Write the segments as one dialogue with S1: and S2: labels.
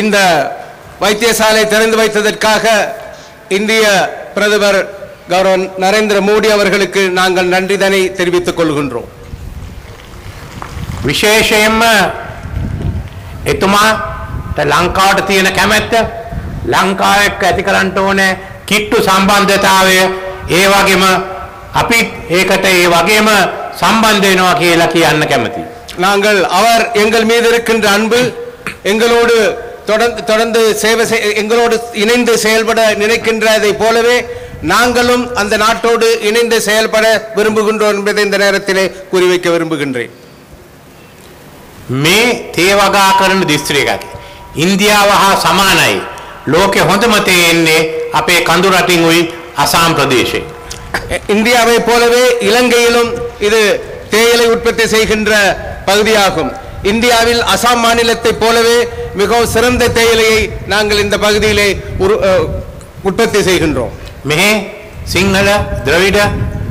S1: இந்த வைத்தியசாலை திறந்து வைத்ததற்காக இந்திய பிரதமர் கௌரவ நரேந்திர மோடி அவர்களுக்கு நாங்கள் நன்றிதனை தெரிவித்துக் கொள்கின்றோம்
S2: විශේෂයෙන්ම එතුමාට ලංකාවට තියෙන කැමැත්ත ලංකාවක් ඇති කරන්නට ඕනේ කිට්ටු සම්බන්ධතාවය ඒ වගේම අපිත් ඒකට ඒ වගේම සම්බන්ධ වෙනවා කියලා කියන්න කැමතියි.
S1: நாங்கள் அவர் எங்கள் மீது இருக்கின்ற அன்பு எங்களோடு தொடர்ந்து தொடர்ந்து சேவை செய்- எங்களோடு இணைந்து செயல்பட நினைக்கின்றதை போலவே நாங்களும் அந்த நாட்டோடு இணைந்து செயல்பட விரும்புகின்றோம் என்பதை இந்த நேரத்திலே குறிவைக்க விரும்புகின்றேன்
S2: මේ තේවගා කරන දිස්ත්‍රිකකි. ඉන්දියාව හා සමානයි. ලෝකෙ හොඳම තියෙන්නේ අපේ කඳු රටින් උයි අසාම් ප්‍රදේශයේ.
S1: இந்தியாவை போலவே இலங்கையிலும் இது தேயிலை உற்பத்தி செய்கின்ற பகுதியாகும் இந்தியாவில் அசாம் மாநிலத்தைப் போலவே மிகவும் சிறந்த தேயிலையை நாங்கள் இந்த பகுதியிலே உரு- அஹ், உற்பத்தி செய்கின்றோம்
S2: මෙහෙ සිංහල ද්‍රවිඩ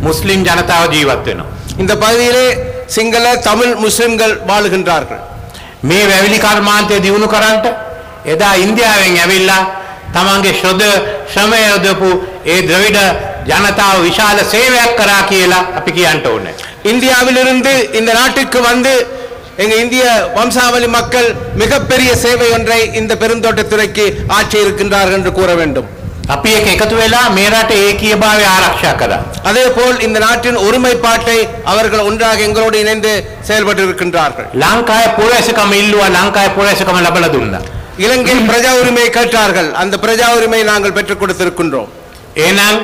S2: මුස්ලිම් ජනතාව ජීවත් වෙනවා.
S1: இந்த பகுதியிலே சிங்கள தமிழ் முஸ்லிம்கள் வாழுகின்றார்கள்
S2: මේ වැවිලි කර්මාන්තය දියුණු කරන්නට එදා ඉන්දියාවෙන් ඇවිල්ලා තමන්ගේ ශ්‍රද ශ්‍රමය යොදපු ඒ ද්‍රවිඩ ජනතාව විශාල සේවයක් කරා කියලා අපි කියන්න ඕනේ.
S1: இந்தியாவிலிருந்து இந்த நாட்டுக்கு வந்து எங்க இந்திய வம்சாவளி மக்கள் மிகப்பெரிய சேவை ஒன்றை இந்த பெருந்தோட்டத்துறைக்கு ஆற்றி இருக்கின்றார்கள் என்று கூற வேண்டும்
S2: අපි එක එකතු වෙලා මේ රට ඒකීයභාවය ආරක්ෂා කරා.
S1: அதே போல் இந்த நாட்டின் ஒருமைப்பாட்டை அவர்கள் ஒன்றாக எங்களோடு இணைந்து செயல்பட்டு இருக்கின்றார்கள்
S2: ලංකාවේ පුරවැසිකම ඉල්ලුවා ලංකාවේ පුරවැසිකම ලබලා දුන්නා.
S1: இலங்கையில் பிரஜா உரிமை கேட்டார்கள் அந்த பிரஜா உரிமை நாங்கள் பெற்றுக் கொடுத்திருக்கின்றோம்
S2: එහෙනම්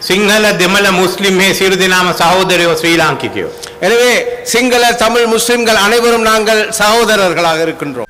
S2: සිංහල දෙමළ මුස්ලිම් මේ සියලු දෙනාම සහෝදරයෝ ශ්‍රී ලාංකිකයෝ.
S1: எனவே சிங்கள தமிழ் முஸ்லிம்கள் அனைவரும் நாங்கள் சகோதரர்களாக இருக்கின்றோம்